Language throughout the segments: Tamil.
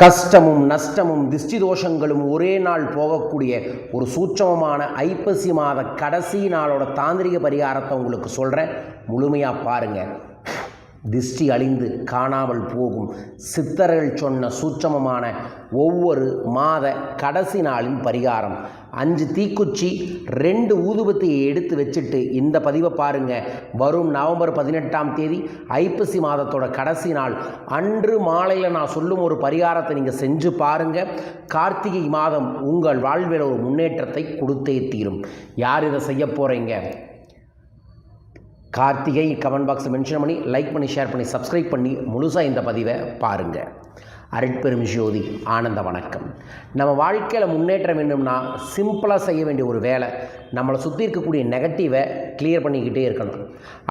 கஷ்டமும் நஷ்டமும் திஷ்டி தோஷங்களும் ஒரே நாள் போகக்கூடிய ஒரு சூட்சமமான ஐப்பசி மாத கடைசி நாளோட தாந்திரிக பரிகாரத்தை உங்களுக்கு சொல்கிறேன் முழுமையாக பாருங்கள் திஷ்டி அழிந்து காணாமல் போகும். சித்தர்கள் சொன்ன சூட்சமமான ஒவ்வொரு மாத கடைசி நாளின் பரிகாரம். அஞ்சு தீக்குச்சி ரெண்டு ஊதுபத்தியை எடுத்து வச்சுட்டு இந்த பதிவை பாருங்க. வரும் நவம்பர் பதினெட்டாம் தேதி ஐப்பசி மாதத்தோட கடைசி நாள். அன்று மாலையில் நான் சொல்லும் ஒரு பரிகாரத்தை நீங்கள் செஞ்சு பாருங்க. கார்த்திகை மாதம் உங்கள் வாழ்வில் ஒரு முன்னேற்றத்தை கொடுத்தே தீரும். யார் இதை செய்ய போகிறீங்க கார்த்திகை கமெண்ட் பாக்ஸில் மென்ஷன் பண்ணி லைக் பண்ணி ஷேர் பண்ணி சப்ஸ்கிரைப் பண்ணி முழுசாக இந்த பதிவை பாருங்கள் அருட்பெரும் ஜோதி ஆனந்த வணக்கம். நம்ம வாழ்க்கையில் முன்னேற்றம் வேணும்னா சிம்பிளாக செய்ய வேண்டிய ஒரு வேலை நம்மளை சுற்றி இருக்கக்கூடிய நெகட்டிவை கிளியர் பண்ணிக்கிட்டே இருக்கணும்.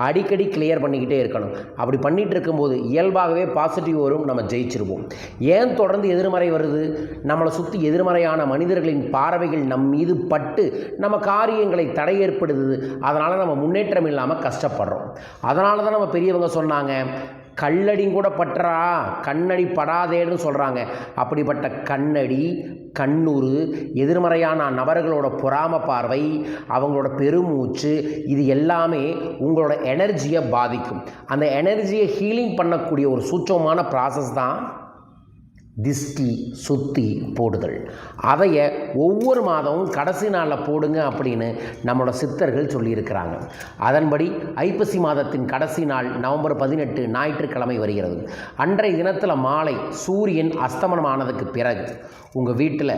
அடிக்கடி கிளியர் பண்ணிக்கிட்டே இருக்கணும். அப்படி பண்ணிகிட்டு இருக்கும்போது இயல்பாகவே பாசிட்டிவ் வரும் நம்ம ஜெயிச்சிருவோம். ஏன் தொடர்ந்து எதிர்மறை வருது? நம்மளை சுற்றி எதிர்மறையான மனிதர்களின் பார்வைகள் நம் மீது பட்டு நம்ம காரியங்களை தடை ஏற்படுது அதனால் நம்ம முன்னேற்றம் இல்லாமல் கஷ்டப்படுறோம். அதனால தான் நம்ம பெரியவங்க சொன்னாங்க கல்லடியும் கூட பற்றா கண்ணடி படாதேன்னு சொல்கிறாங்க அப்படிப்பட்ட கண்ணடி கண்ணூறு எதிர்மறையான நபர்களோட பொறாம பார்வை அவங்களோட பெருமூச்சு இது எல்லாமே உங்களோட எனர்ஜியை பாதிக்கும். அந்த எனர்ஜியை ஹீலிங் பண்ணக்கூடிய ஒரு சூட்சமான ப்ராசஸ் தான் திஷ்டி சுத்தி போடுதல். அதைய ஒவ்வொரு மாதமும் கடைசி நாளில் போடுங்க அப்படின்னு நம்மளோட சித்தர்கள் சொல்லியிருக்கிறாங்க. அதன்படி ஐப்பசி மாதத்தின் கடைசி நாள் நவம்பர் பதினெட்டு ஞாயிற்றுக்கிழமை வருகிறது. அன்றைய தினத்தில் மாலை சூரியன் அஸ்தமனம் ஆனதுக்கு பிறகு உங்கள் வீட்டில்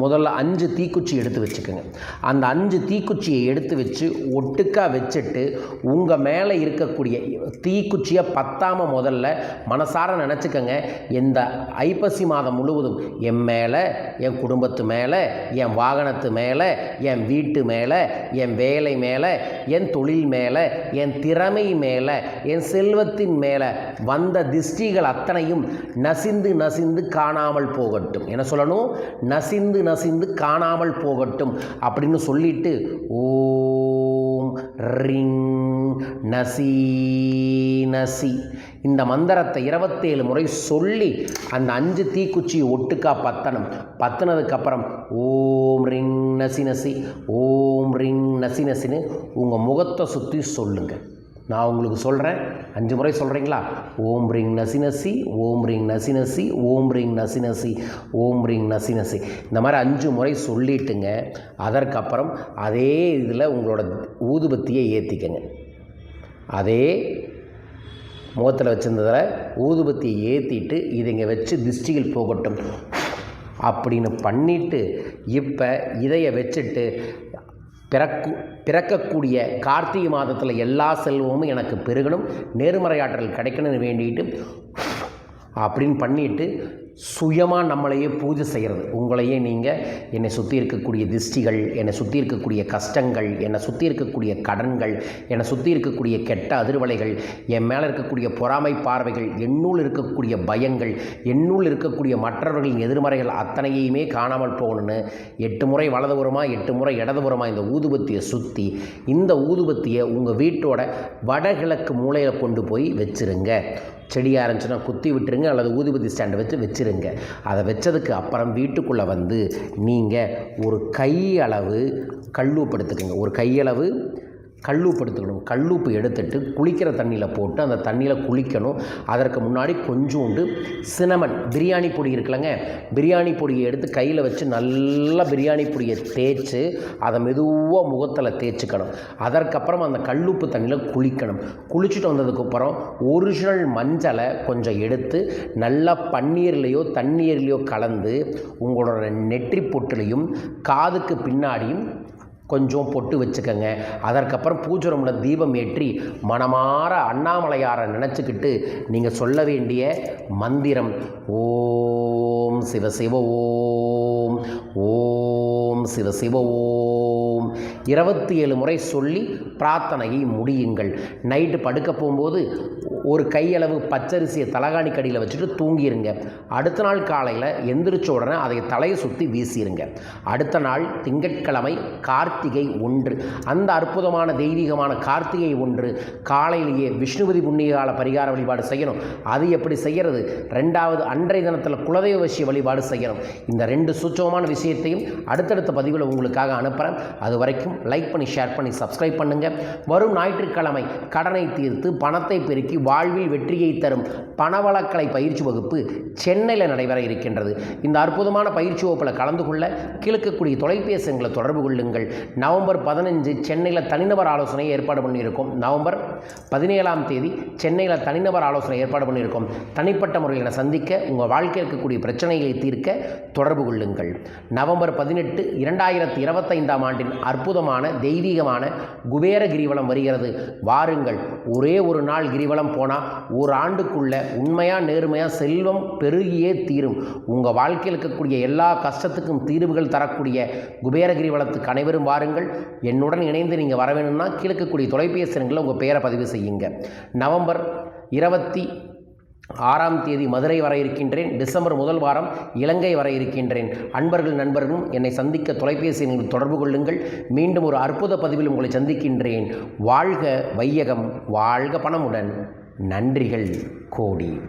முதல்ல அஞ்சு தீக்குச்சி எடுத்து வச்சுக்கோங்க. அந்த அஞ்சு தீக்குச்சியை எடுத்து வச்சு ஒட்டுக்கா வச்சுட்டு உங்கள் மேலே இருக்கக்கூடிய தீக்குச்சியை பத்தாம முதல்ல மனசார நினச்சிக்கோங்க. இந்த ஐப்பசி மாதம் முழுவதும் என் மேலே என் குடும்பத்து மேலே என் வாகனத்து மேலே என் வீட்டு மேலே என் வேலை மேலே என் தொழில் மேலே என் திறமை மேலே என் செல்வத்தின் மேலே வந்த திஷ்டிகள் அத்தனையும் நசிந்து நசிந்து காணாமல் போகட்டும். என்ன சொல்லணும்? நசிந்து நசிந்து காணாமல் போகட்டும் அப்படின்னு சொல்லிட்டு ஓம் ரிங் நசி நசி. இந்த மந்திரத்தை இருபத்தேழு முறை சொல்லி அந்த அஞ்சு தீக்குச்சியை ஒட்டுக்கா பத்தணும். பத்தினதுக்கப்புறம் ஓம் ரிங் நசி நசி ஓம் ரிங் நசி நசின்னு உங்கள் முகத்தை சுற்றி சொல்லுங்கள் நான் உங்களுக்கு சொல்கிறேன் அஞ்சு முறை சொல்கிறீங்களா ஓம் ரிங் நசி நசி ஓம் ரிங் நசி நசி ஓம் ரிங் நசி நசி ஓம் ரிங் நசி நசி. இந்த மாதிரி அஞ்சு முறை சொல்லிட்டுங்க. அதற்கப்புறம் அதே இதில் உங்களோட ஊதுபத்தியை ஏற்றிக்கங்க அதே முகத்தில் வச்சுருந்ததில் ஊதுபத்தியை ஏற்றிட்டு இதை இங்கே வச்சு திஷ்டிகள் போகட்டும். அப்படின்னு பண்ணிவிட்டு இப்போ இதையை வச்சுட்டு பிறக்கு பிறக்கக்கூடிய கார்த்திகை மாதத்தில் எல்லா செல்வமும் எனக்கு பெருகணும். நேர்மறையாற்றல் கிடைக்கணும்னு வேண்டிட்டு அப்படின்னு பண்ணிட்டு சுயமாக நம்மளையே பூஜை செய்கிறது உங்களையே நீங்கள் என்னை சுற்றி இருக்கக்கூடிய திஷ்டிகள் என்னை சுற்றி இருக்கக்கூடிய கஷ்டங்கள் என்னை சுற்றி இருக்கக்கூடிய கடன்கள் என்னை சுற்றி இருக்கக்கூடிய கெட்ட அதிர்வலைகள் என் மேலே இருக்கக்கூடிய பொறாமை பார்வைகள் என்னுள் இருக்கக்கூடிய பயங்கள் என்னுள் இருக்கக்கூடிய மற்றவர்களின் எதிர்மறைகள் அத்தனையுமே காணாமல் போகணும்னு எட்டு முறை வலதுபுறமா எட்டு முறை இடதுபுறமா இந்த ஊதுபத்தியை சுற்றி இந்த ஊதுபத்தியை உங்கள் வீட்டோட வடகிழக்கு மூலையில் கொண்டு போய் வச்சிருங்க. செடியாக இருந்துச்சுன்னா குத்தி விட்டுருங்க அல்லது ஊதிபதி ஸ்டாண்டை வச்சு வச்சுருங்க. அதை வச்சதுக்கு அப்புறம் வீட்டுக்குள்ளே வந்து நீங்கள் ஒரு கையளவு கல் எடுத்துக்கோங்க. ஒரு கையளவு கல்லூப்பு எடுத்துக்கணும் கல்லூப்பு எடுத்துட்டு குளிக்கிற தண்ணியில் போட்டு அந்த தண்ணியில் குளிக்கணும். அதற்கு முன்னாடி கொஞ்சோண்டு சினமன் பிரியாணி பொடி இருக்குல்லங்க. பிரியாணி பொடியை எடுத்து கையில் வச்சு நல்லா பிரியாணி பொடியை தேய்ச்சி அதை மெதுவாக முகத்தில் தேய்ச்சிக்கணும். அதற்கப்புறம் அந்த கல்லுப்பு தண்ணியில் குளிக்கணும். குளிச்சுட்டு வந்ததுக்கப்புறம் ஒரிஜினல் மஞ்சளை கொஞ்சம் எடுத்து நல்லா பன்னீர்லேயோ தண்ணீர்லேயோ கலந்து உங்களோட நெற்றி பொட்டுலையும் காதுக்கு பின்னாடியும் கொஞ்சம் பொட்டு வச்சுக்கோங்க. அதற்கப்புறம் பூஜை ரூமில் தீபம் ஏற்றி மனமாற அண்ணாமலையாரை நினச்சிக்கிட்டு நீங்கள் சொல்ல வேண்டிய மந்திரம் ஓம் சிவ சிவ ஓம் ஓம் சிவ சிவ ஓம் இருபத்தி ஏழு முறை சொல்லி பிரார்த்தனையை முடியுங்கள். நைட்டு படுக்க போகும்போது ஒரு கையளவு பச்சரிசியை தலகாணி கடியில் வச்சுட்டு தூங்கிடுங்க அடுத்த நாள் காலையில் எந்திரிச்ச உடனே அதை தலையை சுற்றி வீசிடுங்க அடுத்த நாள் திங்கட்கிழமை கார்த்திகை ஒன்று. அந்த அற்புதமான தெய்வீகமான கார்த்திகை ஒன்று. காலையிலேயே விஷ்ணுபதி புண்ணியகால பரிகார வழிபாடு செய்யணும். அது எப்படி செய்யறது? ரெண்டாவது அன்றைய தினத்தில் குலதெய்வ வசிய வழிபாடு செய்யணும். இந்த ரெண்டு சுச்சமான விஷயத்தையும் அடுத்தடுத்த பதிவில் உங்களுக்காக அனுப்புகிறேன் அது வரைக்கும் லைக் பண்ணி ஷேர் பண்ணி சப்ஸ்கிரைப் பண்ணுங்கள் வரும் ஞாயிற்றுக்கிழமை கடனை தீர்த்து பணத்தை பெருக்கி வாழ்வில் வெற்றியை தரும். பணவளக்கலை பயிற்சி வகுப்பு சென்னையில் நடைபெற இருக்கின்றது. இந்த அற்புதமான பயிற்சி வகுப்பில் கலந்து கொள்ள கிழக்கக்கூடிய தொலைபேசி எங்களை தொடர்பு கொள்ளுங்கள். நவம்பர் பதினஞ்சு சென்னையில் தனிநபர் ஆலோசனை ஏற்பாடு பண்ணியிருக்கோம். நவம்பர் பதினேழாம் தேதி சென்னையில் தனிநபர் ஆலோசனை ஏற்பாடு பண்ணியிருக்கோம். தனிப்பட்ட முறையில் சந்திக்க உங்கள் வாழ்க்கையில் இருக்கக்கூடிய பிரச்சனைகளை தீர்க்க தொடர்பு கொள்ளுங்கள். நவம்பர் பதினெட்டு இரண்டாயிரத்தி இருபத்தைந்தாம் ஆண்டின் அற்புதமான தெய்வீகமான குபேர கிரிவலம் வருகிறது. வாருங்கள். ஒரே ஒரு நாள் கிரிவலம் போனால் ஒரு ஆண்டுக்குள்ள உண்மையாக நேர்மையாக செல்வம் பெருகியே தீரும். உங்கள் வாழ்க்கையில் இருக்கக்கூடிய எல்லா கஷ்டத்துக்கும் தீர்வுகள் தரக்கூடிய குபேரகிரி வளத்துக்கு அனைவரும் வாருங்கள். என்னுடன் இணைந்து நீங்கள் வர வேணும்னா கீழக்கக்கூடிய தொலைபேசி எண்களில் உங்கள் பெயரை பதிவு செய்யுங்க. நவம்பர் இருபத்தி ஆறாம் தேதி மதுரை வர இருக்கின்றேன். டிசம்பர் முதல் வாரம் இலங்கை வர இருக்கின்றேன். அன்பர்கள் நண்பர்களும் என்னை சந்திக்க தொலைபேசி நீங்கள் தொடர்பு கொள்ளுங்கள். மீண்டும் ஒரு அற்புத பதிவில் உங்களை சந்திக்கின்றேன். வாழ்க வையகம் வாழ்க பணமுடன். நன்றிகள் கோடி.